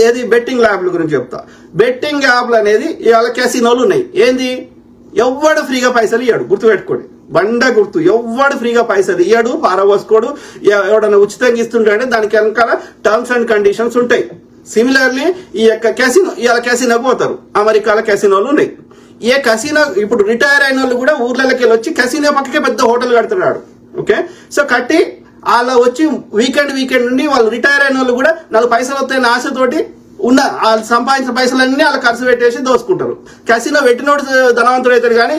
ఏది? బెట్టింగ్ యాప్ల గురించి చెప్తా. బెట్టింగ్ యాప్లు అనేది ఇవాళ క్యాసినోలు ఉన్నాయి. ఏంది? ఎవ్వడు ఫ్రీగా పైసలు ఇవ్వడు గుర్తుపెట్టుకోండి. బండ గుర్తు. ఎవ్వడు ఫ్రీగా పైసలు ఇవ్వడు పారబోసుకోడు. ఎవడన్నా ఉచితంగా ఇస్తుంటే దానికి వెనకాల టర్మ్స్ అండ్ కండిషన్స్ ఉంటాయి. సిమిలర్లీ ఈ యొక్క క్యాసినో ఇవాళ క్యాసినోకి పోతారు. అమెరికాలో క్యాసినోలు ఉన్నాయి. ఏ కసినో ఇప్పుడు రిటైర్ అయిన వాళ్ళు కూడా ఊర్లలోకి వెళ్ళి వచ్చి కసినో పక్కకే పెద్ద హోటల్ కడుతున్నాడు. ఓకే? సో కట్టి అలా వచ్చి వీకెండ్ వీకెండ్ నుండి వాళ్ళు రిటైర్ అయిన వాళ్ళు కూడా నాలుగు పైసలు వస్తాయని ఆశతోటి ఉన్న వాళ్ళు సంపాదించిన పైసలన్నీ వాళ్ళు ఖర్చు పెట్టేసి దోసుకుంటారు కసినో పెట్టినోడు ధనవంతుడు అవుతాడు కానీ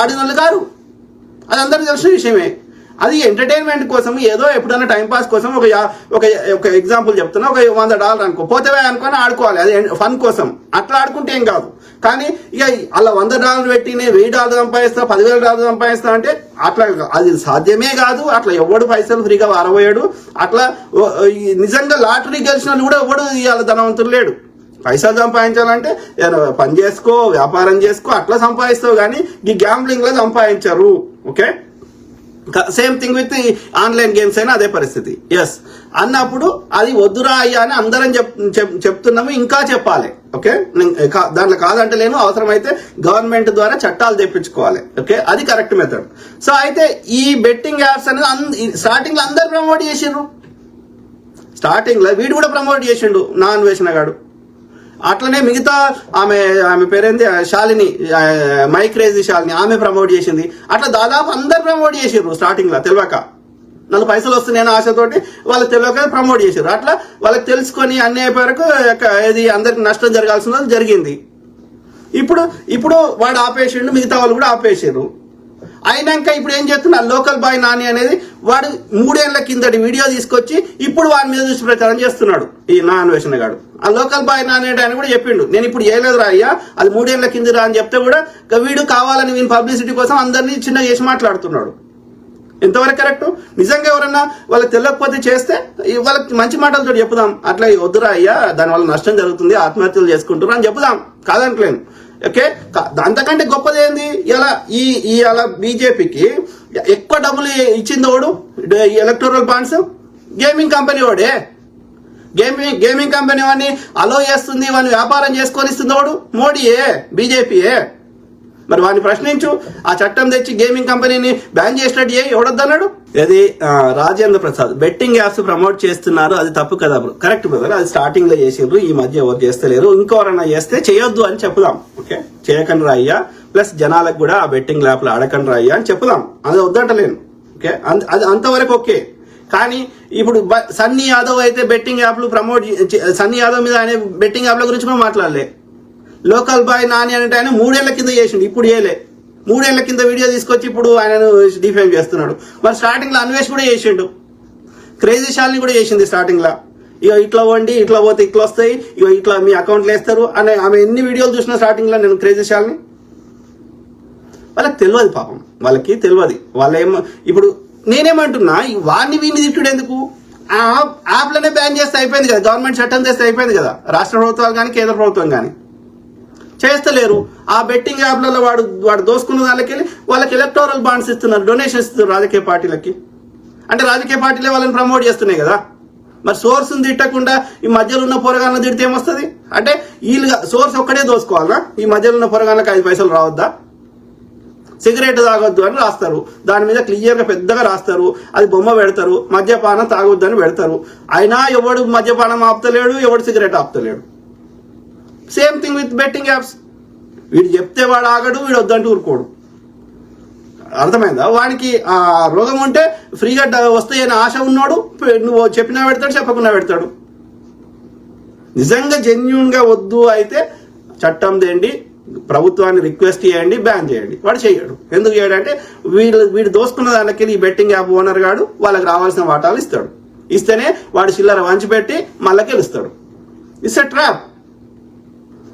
ఆడిన వాళ్ళు కారు. అది అందరికీ తెలిసిన విషయమే. అది ఎంటర్టైన్మెంట్ కోసం ఏదో ఎప్పుడైనా టైంపాస్ కోసం ఒక ఒక ఒక ఎగ్జాంపుల్ చెప్తున్నా. ఒక వంద డాలర్ అనుకో. పోతేవే అనుకొని ఆడుకోవాలి. అది ఫన్ కోసం. అట్లా ఆడుకుంటే ఏం కాదు. కానీ ఇక అలా వంద డాలర్ పెట్టి నేను వెయ్యి డాలర్ సంపాదిస్తా పదివేల డాలర్ సంపాదిస్తా అంటే అట్లా అది సాధ్యమే కాదు. అట్లా ఎవడు పైసలు ఫ్రీగా వారబోయాడు? అట్లా ఈ నిజంగా లాటరీ గెలిచిన వాళ్ళు కూడా ఎవడు ఇవాళ ధనవంతుడు లేడు. పైసలు సంపాదించాలంటే పని చేసుకో వ్యాపారం చేసుకో అట్లా సంపాదిస్తావు కానీ ఈ గ్యాంబ్లింగ్లో సంపాదించరు. Okay? Same thing with online games అయినా అదే పరిస్థితి. ఎస్ అన్నప్పుడు అది వద్దురా అయ్యా అని అందరం చెప్ చెప్తున్నాము ఇంకా చెప్పాలి. ఓకే నేను కా- దాంట్లో కాదంటే లేను అవసరమైతే గవర్నమెంట్ ద్వారా చట్టాలు తెప్పించుకోవాలి. ఓకే అది కరెక్ట్ మెథడ్ సో అయితే ఈ బెట్టింగ్ యాప్స్ అనేది స్టార్టింగ్లో అందరు ప్రమోట్ చేసిండ్రు స్టార్టింగ్లో వీడు కూడా ప్రమోట్ చేసిండు నాన్ వేసిన గాడు. అట్లనే మిగతా ఆమె ఆమె పేరేంది? శాలిని ఆ, మైక్ శాలిని ఆమె ప్రమోట్ చేసింది. అట్లా దాదాపు అందరు ప్రమోట్ చేసారు స్టార్టింగ్లో తెలియక నాలుగు పైసలు వస్తున్నాయని ఆశతోటి వాళ్ళు తెలియక ప్రమోట్ చేశారు అట్లా వాళ్ళకి తెలుసుకొని అన్ని అయిపోయాక ఇది అందరికి నష్టం జరగాల్సిన జరిగింది. ఇప్పుడు ఇప్పుడు వాడు ఆపేసిండు మిగతా వాళ్ళు కూడా ఆపేసారు అయినాక ఇప్పుడు ఏం చేస్తున్నారు లోకల్ బాయ్ నాని అనేది వాడు మూడేళ్ళ కిందటి వీడియో తీసుకొచ్చి ఇప్పుడు వాడి మీద చూసి ప్రచారం చేస్తున్నాడు ఈ నా అన్వేషణ గాడు. ఆ లోకల్ బాయ్ నాని అంటే ఆయన కూడా చెప్పిండు నేను ఇప్పుడు చేయలేదు రా అయ్యా అది మూడేళ్ళ కింద రా అని చెప్తే కూడా వీడు కావాలని వీని పబ్లిసిటీ కోసం అందరినీ చిన్న చేసి మాట్లాడుతున్నాడు. ఎంతవరకు కరెక్ట్? నిజంగా ఎవరన్నా వాళ్ళకి తెలియకపోతే చేస్తే వాళ్ళకి మంచి మాటలతో చెప్పుదాం. అట్లా వద్దురా అయ్యా దానివల్ల నష్టం జరుగుతుంది ఆత్మహత్యలు చేసుకుంటున్నారు అని చెప్పుదాం. కాదంటలేను. ఓకే? అంతకంటే గొప్పది ఏంది? ఇలా ఈ ఇలా బీజేపీకి ఎక్కువ డబ్బులు ఇచ్చింది వాడు ఎలక్టోరల్ బాండ్స్ గేమింగ్ కంపెనీ వాడే. గేమింగ్ గేమింగ్ కంపెనీ వాడిని అలో చేస్తుంది వాళ్ళు వ్యాపారం చేసుకొని ఇస్తుంది వాడు మోడీయే బీజేపీయే. మరి వాడిని ప్రశ్నించు ఆ చట్టం తెచ్చి గేమింగ్ కంపెనీని బ్యాన్ చేసినట్టు ఏ ఎవడొద్దన్నాడు? అది Rajendra Prasad. Betting apps promote చేస్తున్నారు అది తప్పు కదా కరెక్ట్ బ్రదర్ అది స్టార్టింగ్లో చేసిండ్రు ఈ మధ్య ఎవరు చేస్తలేరు. ఇంకెవరన్నా చేస్తే చేయొద్దు అని చెప్పుదాం ఓకే చేయకండి రాయ్యా ప్లస్ జనాలకు కూడా ఆ బెట్టింగ్ యాప్లు ఆడకండి రాయ్యా అని చెప్పుదాం. అది వద్దంటలేను ఓకే అంత- అది అంతవరకు ఓకే. కానీ ఇప్పుడు సన్నీ యాదవ్ అయితే బెట్టింగ్ యాప్లు ప్రమోట్ సన్నీ యాదవ్ మీద ఆయన బెట్టింగ్ యాప్ల గురించి కూడా మాట్లాడలే. లోకల్ బాయ్ నాని అంటే ఆయన మూడేళ్ళ కింద చేసిండు ఇప్పుడు ఏలే మూడేళ్ళ కింద వీడియో తీసుకొచ్చి ఇప్పుడు ఆయనను డిఫేమ్ చేస్తున్నాడు. మరి స్టార్టింగ్లో అన్వేష్ కూడా చేసిండు. క్రేజీ షాల్ని కూడా చేసింది స్టార్టింగ్లో ఇక ఇట్లా వండి ఇట్లా పోతే ఇట్లా వస్తాయి ఇక ఇట్లా మీ అకౌంట్లో వేస్తారు అనే ఆమె ఎన్ని వీడియోలు చూసినా స్టార్టింగ్లో నేను క్రేజీ షాల్ని వాళ్ళకి తెలియదు పాపం. వాళ్ళకి తెలియదు. వాళ్ళేమో ఇప్పుడు నేనేమంటున్నా వాడిని వీడిని తిట్టుడు ఎందుకు? ఆ యాప్లనే బ్యాన్ చేస్తే అయిపోయింది కదా గవర్నమెంట్ చట్టం చేస్తే అయిపోయింది కదా. రాష్ట్ర ప్రభుత్వాలు కానీ కేంద్ర ప్రభుత్వం కానీ. చేస్తలేరు. ఆ బెట్టింగ్ యాప్లలో వాడు వాడు దోసుకున్న దానికి వెళ్ళి వాళ్ళకి ఎలక్టోరల్ బాండ్స్ ఇస్తున్నారు డొనేషన్ ఇస్తున్నారు రాజకీయ పార్టీలకి. అంటే రాజకీయ పార్టీలే వాళ్ళని ప్రమోట్ చేస్తున్నాయి కదా. మరి సోర్స్ తిట్టకుండా ఈ మధ్యలో ఉన్న పొరగాలను తిడితే ఏమొస్తుంది? అంటే వీళ్ళు సోర్స్ ఒక్కడే దోసుకోవాలా? ఈ మధ్యలో ఉన్న పొరగాళ్ళకి ఐదు పైసలు రావద్దా? సిగరెట్ తాగొద్దు అని రాస్తారు. దాని మీద క్లియర్గా పెద్దగా రాస్తారు. అది బొమ్మ పెడతారు. మద్యపానం తాగొద్దు అని పెడతారు. అయినా ఎవడు మద్యపానం ఆపుతలేడు ఎవడు cigarette ఆపుతలేడు. Same thing with betting apps వీడు చెప్తే వాడు ఆగడు వీడు వద్దంటూ ఊరుకోడు. అర్థమైందా? వానికి ఆ రోగం ఉంటే ఫ్రీగా వస్తాయని ఆశ ఉన్నాడు నువ్వు చెప్పినా పెడతాడు చెప్పకుండా పెడతాడు. నిజంగా జెన్యున్గా వద్దు అయితే చట్టం తేండి ప్రభుత్వాన్ని రిక్వెస్ట్ చేయండి బ్యాన్ చేయండి. వాడు చేయడు ఎందుకు చేయడు అంటే వీళ్ళు వీడు దోసుకున్న దానికి ఈ బెట్టింగ్ యాప్ ఓనర్ గాడు వాళ్ళకి రావాల్సిన వాటాలు ఇస్తాడు. ఇస్తేనే వాడు చిల్లర వంచిపెట్టి మళ్ళీ గెలుస్తాడు. It's a trap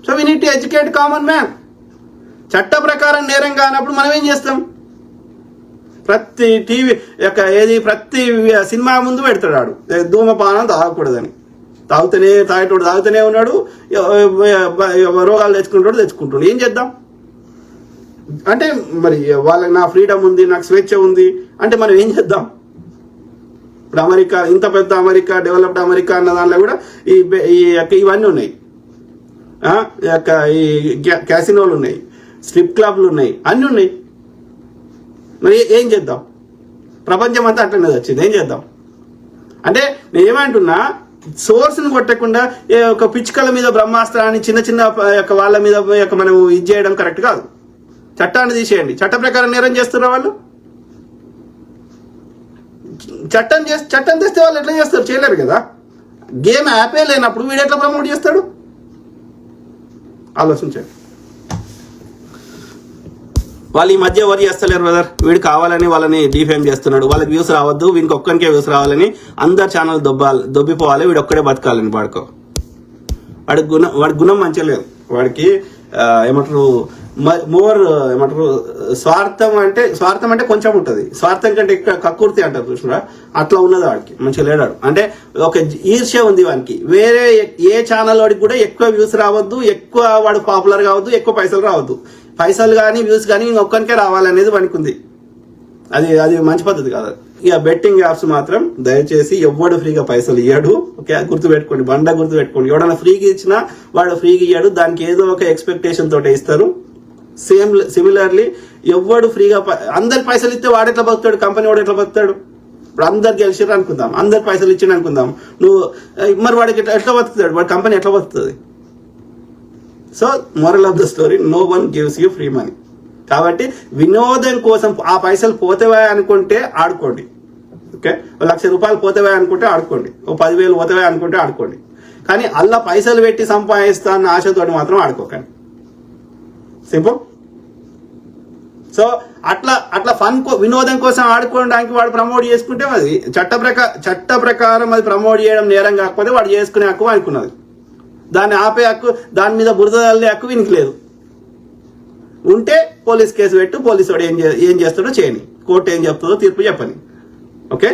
so we need to educate common man చట్ట ప్రకారం నేరం కానప్పుడు మనం ఏం చేస్తాం? ప్రతి టీవీ యొక్క ఏది ప్రతి సినిమా ముందు పెడతాడు ఆడు. ధూమపానం తాగకూడదని. తాగుతూనే తాగేటోడు తాగుతూనే ఉన్నాడు రోగాలు తెచ్చుకుంటాడు తెచ్చుకుంటాడు. ఏం చేద్దాం? అంటే మరి వాళ్ళకి నా ఫ్రీడమ్ ఉంది నాకు స్వేచ్ఛ ఉంది అంటే మనం ఏం చేద్దాం? ఇప్పుడు అమెరికా ఇంత పెద్ద అమెరికా డెవలప్డ్ అమెరికా అన్న దాంట్లో కూడా ఈ ఈ యొక్క ఇవన్నీ ఉన్నాయి. యొక్క ఈ క్యా- క్యాసినోలు ఉన్నాయి స్ట్రిప్ క్లబ్లు ఉన్నాయి అన్నీ ఉన్నాయి. మరి ఏం చేద్దాం? ప్రపంచం అంతా అట్లనే వచ్చింది ఏం చేద్దాం? అంటే నేను ఏమంటున్నా సోర్స్ని కొట్టకుండా ఏ ఒక పిచ్చుకల మీద బ్రహ్మాస్త్రాన్ని చిన్న చిన్న యొక్క వాళ్ళ మీద యొక్క మనం ఇది చేయడం కరెక్ట్ కాదు. చట్టాన్ని తీసేయండి. చట్ట ప్రకారం నేరం చేస్తున్న వాళ్ళు? చట్టం చేసి చట్టం తెస్తే వాళ్ళు ఎట్లా చేస్తారు? చేయలేరు కదా. గేమ్ యాపే లేనప్పుడు వీడు ఎట్లా ప్రమోట్ చేస్తాడు? ఆలోచించండి. వాళ్ళు ఈ మధ్య ఎవరు చేస్తలేరు బ్రదర్ వీడు కావాలని వాళ్ళని డిఫేమ్ చేస్తున్నాడు. వాళ్ళకి వ్యూస్ రావద్దు వీనికి ఒక్కరికే వ్యూస్ రావాలని అందరు ఛానల్ దొబ్బాలి దొబ్బిపోవాలి. వీడు ఒక్కడే బతకాలని వాడుకో. వాడి గుణం వాడి గుణం మంచిగా లేదు. వాడికి ఏమంటారు మోర్ ఏమంటారు స్వార్థం అంటే స్వార్థం అంటే కొంచెం ఉంటుంది. స్వార్థం కంటే ఎక్కువ కక్కుర్తి అంటారు చూసినా అట్లా ఉన్నది వాడికి. మంచిగా లేడాడు. అంటే ఒక ఈర్ష్య ఉంది వానికి. వేరే ఏ ఛానల్ వాడికి కూడా ఎక్కువ వ్యూస్ రావద్దు ఎక్కువ వాడు పాపులర్ కావద్దు ఎక్కువ పైసలు రావద్దు. పైసలు కానీ వ్యూస్ కానీ ఇంకొక్కరికే రావాలనేది వానికి ఉంది. అది అది మంచి పద్ధతి కాదు ఇక బెట్టింగ్ యాప్స్ మాత్రం దయచేసి ఎవ్వడు ఫ్రీగా పైసలు ఇవ్వడు ఓకే గుర్తు పెట్టుకోండి బండ గుర్తు పెట్టుకోండి ఎవడన్నా ఫ్రీగా ఇచ్చినా వాడు ఫ్రీగా ఇవ్వడు దానికి ఏదో ఒక ఎక్స్పెక్టేషన్ తోటే ఇస్తారు. సేమ్ సిమిలర్లీ ఎవడు ఫ్రీగా అందరి పైసలు ఇస్తే వాడు ఎట్లా బతుకుతాడు? కంపెనీ వాడు ఎట్లా బతుకుతాడు? ఇప్పుడు అందరు గెలిచిర్రు అనుకుందాం. అందరు పైసలు ఇచ్చిండు అనుకుందాం. నువ్వు మరి వాడికి ఎట్లా ఎట్లా బతుకుతాడు? వాడి కంపెనీ ఎట్లా బతుకుతుంది? So moral of the story no one gives you free money కాబట్టి వినోదం కోసం ఆ పైసలు పోతేవా అనుకుంటే ఆడుకోండి. ఓకే? లక్ష రూపాయలు పోతేవా అనుకుంటే ఆడుకోండి. ఓ పదివేలు పోతేవా అనుకుంటే ఆడుకోండి. కానీ అల్లా పైసలు పెట్టి సంపాదిస్తా అన్న ఆశతోటి మాత్రం ఆడుకోకండి. సింపుల్ సో అట్లా అట్లా ఫన్ కో వినోదం కోసం ఆడుకోవడానికి వాడు ప్రమోట్ చేసుకుంటే అది చట్ట ప్రకా చట్ట ప్రకారం అది ప్రమోట్ చేయడం నేరం కాకపోతే వాడు చేసుకునే హక్కు అనుకున్నది దాన్ని ఆపే హక్కు దాని మీద బురద చల్లే హక్కు వీనికి లేదు. ఉంటే పోలీస్ కేసు పెట్టు పోలీసు వాడు ఏం చే- ఏం చేస్తాడో చేయని. కోర్టు ఏం చెప్తుందో తీర్పు చెప్పని. ఓకే?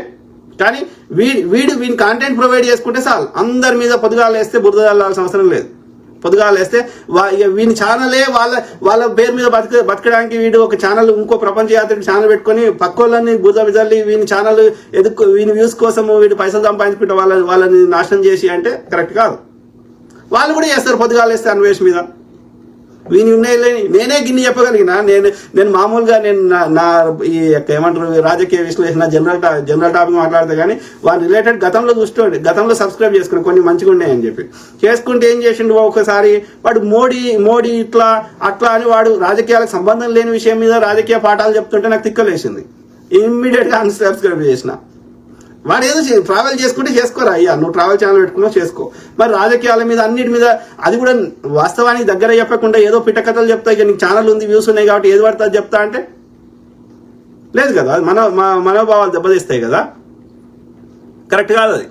కానీ వీడి వీడు వీని కాంటెంట్ ప్రొవైడ్ చేసుకుంటే చాలు. అందరి మీద పొద్దుగాలు వేస్తే బురద అవసరం లేదు. పొద్దుగాలు వేస్తే వా- వీని ఛానలే వాళ్ళ వాళ్ళ పేరు మీద బతక బతకడానికి వీడు ఒక ఛానల్ ఇంకో ప్రపంచ యాత్రికి ఛానల్ పెట్టుకొని పక్కోళ్ళని బురద విజల్లి వీని ఛానల్ ఎదుకు వీని వ్యూస్ కోసం వీడు పైసలు సంపాదించుకుంటే వాళ్ళని వాళ్ళని నాశనం చేసి అంటే కరెక్ట్ కాదు. వాళ్ళు కూడా చేస్తారు పొద్దుగాలు వేస్తే అన్వేష్ మీద. వీని ఉన్నాయి లేని నేనే గిన్ని చెప్పగలిగిన? నేను నేను మామూలుగా నేను నా నా ఈ యొక్క ఏమంటారు రాజకీయ విశ్లేషణ జనరల్ టా- జనరల్ టాపిక్ మాట్లాడితే కానీ వాటి రిలేటెడ్ గతంలో చూస్తుండే గతంలో సబ్స్క్రైబ్ చేసుకుని కొన్ని మంచిగా ఉన్నాయని చెప్పి. చేసుకుంటే ఏం చేసిండు ఒకసారి? వాడు మోడీ మోడీ ఇట్లా అట్లా అని వాడు రాజకీయాలకు సంబంధం లేని విషయం మీద రాజకీయ పాఠాలు చెప్తుంటే నాకు తిక్కలేసింది. ఇమ్మీడియట్గా అన్సబ్స్క్రైబ్ చేసిన. వాడు ఏదో చే- ట్రావెల్ చేసుకుంటే చేసుకోరా అయ్యా నువ్వు ట్రావెల్ ఛానల్ పెట్టుకున్నావు చేసుకో. మరి రాజకీయాల మీద అన్నిటి మీద అది కూడా వాస్తవానికి దగ్గర చెప్పకుండా ఏదో పిట్టకథలు చెప్తా ఇక నీకు ఛానల్ ఉంది వ్యూస్ ఉన్నాయి కాబట్టి ఏది పడుతుంది చెప్తా అంటే? లేదు కదా మన మనోభావాలు దెబ్బతీస్తాయి కదా? కరెక్ట్ కాదు అది.